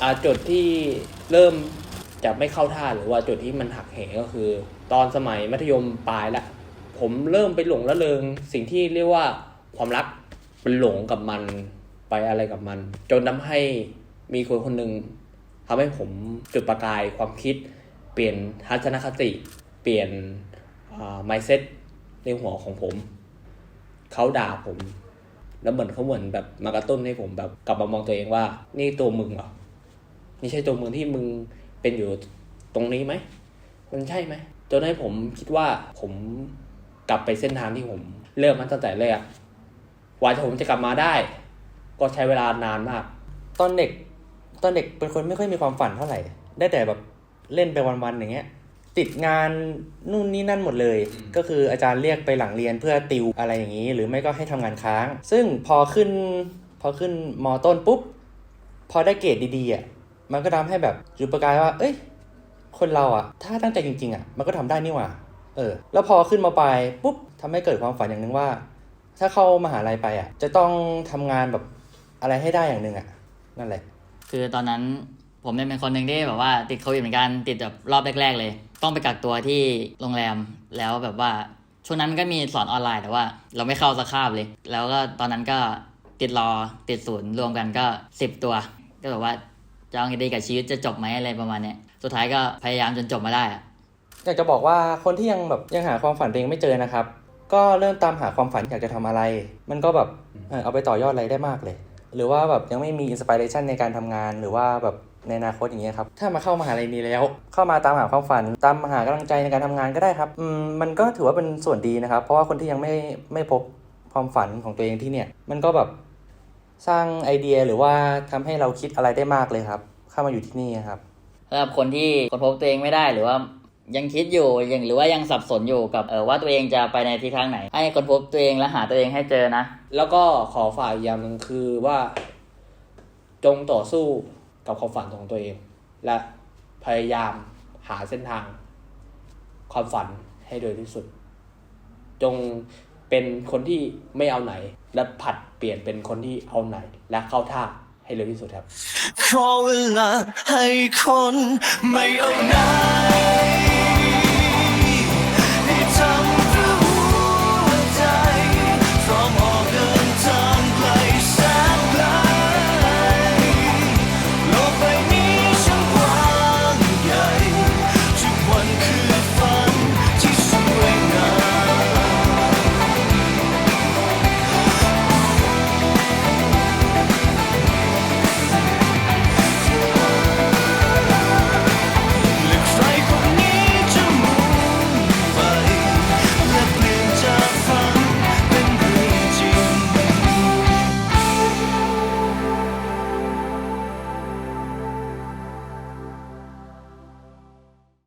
อจุดที่เริ่มจะไม่เข้าท่าหรือว่าจุดที่มันหักเหก็คือ ตอนสมัยมัธยมปลายละผมเริ่มไปหลงละเริงสิ่งที่เรียกว่าความรักมันหลงกับมันไปอะไรกับมัน จนทำให้มีคนคนหนึ่งทำให้ผมจุดประกายความคิด เปลี่ยนทัศนคติ เปลี่ยนอ่า mindset ในหัวของผม เขาด่าผม แล้วเหมือนเขาเหมือนแบบมากระตุ้นให้ผมแบบกลับมามองตัวเองว่า นี่ตัวมึงเหรอ นี่ใช่ตัวมึงที่มึงเป็นอยู่ตรงนี้ไหม มันใช่ไหมจนให้ผมคิดว่าผมกลับไปเส้นทางที่ผมเริ่มมันตั้งแต่แรกกว่าผมจะกลับมาได้ ก็ใช้เวลานานมาก ตอนเด็ก ตอนเด็กเป็นคนไม่ค่อยมีความฝันเท่าไหร่ ได้แต่แบบเล่นไปวันๆอย่างเงี้ย ติดงานนู่นนี่นั่นหมดเลย ก็คืออาจารย์เรียกไปหลังเรียนเพื่อติวอะไรอย่างนี้ หรือไม่ก็ให้ทำงานค้าง ซึ่งพอขึ้น พอขึ้นมต้นปุ๊บ พอได้เกรดดีๆอะ มันก็ทำให้แบบจุดประกายว่า เอ้ย คนเราอะถ้าตั้งใจจริง ๆอะมันก็ทำได้นี่หว่า เออ แล้วพอขึ้นมาไปปุ๊บทำให้เกิดความฝันอย่างหนึ่งว่า ถ้าเข้ามหาลัยไปอะจะต้องทำงานแบบอะไรให้ได้อย่างหนึ่งอะนั่นแหละ คือตอนนั้นผมเนี่ยเป็นคนหนึ่งที่แบบว่าติดโควิดเหมือนกันติดแบบรอบแรก ๆ เลย ต้องไปกักตัวที่โรงแรมแล้วแบบว่าช่วงนั้นมันก็มีสอนออนไลน์แต่ว่า เราไม่เข้าสักคาบเลย แล้วก็ตอนนั้นก็ติดรอติดศูนย์รวมกันก็สิบตัว ก็แบบว่า จะเอาไงดีกับชีวิตจะจบไหมอะไรประมาณเนี้ยสุดท้ายก็พยายามจนจบมาได้อะอยากจะบอกว่าคนที่ยังแบบยังหาความฝันตัวเองไม่เจอนะครับ ก็เริ่มตามหาความฝันอยากจะทำอะไร มันก็แบบเออเอาไปต่อยอดอะไรได้มากเลย หรือว่าแบบยังไม่มีอินสปิเรชันในการทำงานหรือว่าแบบในอนาคตอย่างเงี้ยครับ ถ้ามาเข้ามหาลัยนี้แล้ว เข้ามาตามหาความฝัน ตามหากำลังใจในการทำงานก็ได้ครับอืมมันก็ถือว่าเป็นส่วนดีนะครับ เพราะว่าคนที่ยังไม่ไม่พบความฝันของตัวเองที่เนี่ย มันก็แบบ สร้างไอเดียหรือว่าทำให้เราคิดอะไรได้มากเลยครับ เข้ามาอยู่ที่นี่ครับสำหรับคนที่ค้นพบตัวเองไม่ได้หรือว่ายังคิดอยู่ยังหรือว่ายังสับสนอยู่กับเออว่าตัวเองจะไปในทิศทางไหน ให้ค้นพบตัวเองและหาตัวเองให้เจอนะ แล้วก็ขอฝากอีกอย่างหนึ่งคือว่า จงต่อสู้กับความฝันของตัวเอง และพยายามหาเส้นทาง ความฝันให้โดยที่สุด จง เป็นคนที่ไม่เอาไหน และผัดเปลี่ยนเป็นคนที่เอาไหน และเข้าท่าให้เร็วที่สุดครับขอเวลาให้คนไม่เอาไหน